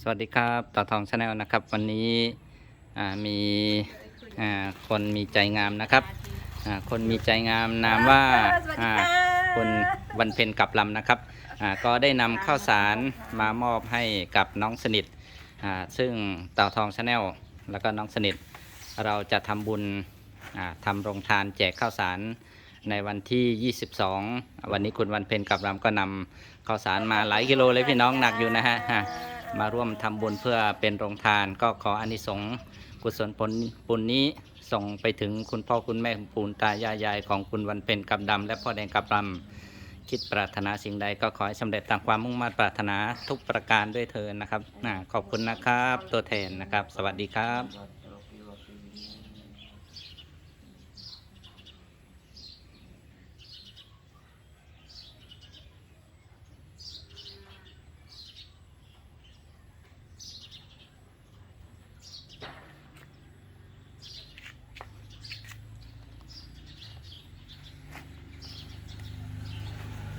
สวัสดีครับต่อทองชาแนลนะครับ วันนี้อ่ามีอ่าคนมีใจงามนะครับอ่าคนมีใจงามนามว่าสวัสดีอ่าค่ะคุณวันเพ็ญกับลำนะครับอ่าก็ได้นำข้าวสารมามอบให้กับน้องสนิทอ่าซึ่งต่อทองชาแนลแล้วก็น้องสนิท เราจะทำบุญอ่าทำโรงทานแจกข้าวสารในวันที่ 22 วันนี้คุณวันเพ็ญกับลำก็นำข้าวสารมาหลายกิโลเลยพี่น้องหนักอยู่นะฮะฮะ มาร่วมทำบุญเพื่อเป็นโรงทาน ก็ขออานิสงส์กุศลผลบุญนี้ส่งไปถึงคุณพ่อคุณแม่คุณปู่ตายายายของคุณวันเป็นกับดำและพ่อแดงกับลำคิดปรารถนาสิ่งใดก็ขอให้สำเร็จตามความมุ่งมั่นปรารถนาทุกประการด้วยเถินนะครับขอบคุณนะครับ ตัวแทนนะครับ สวัสดีครับ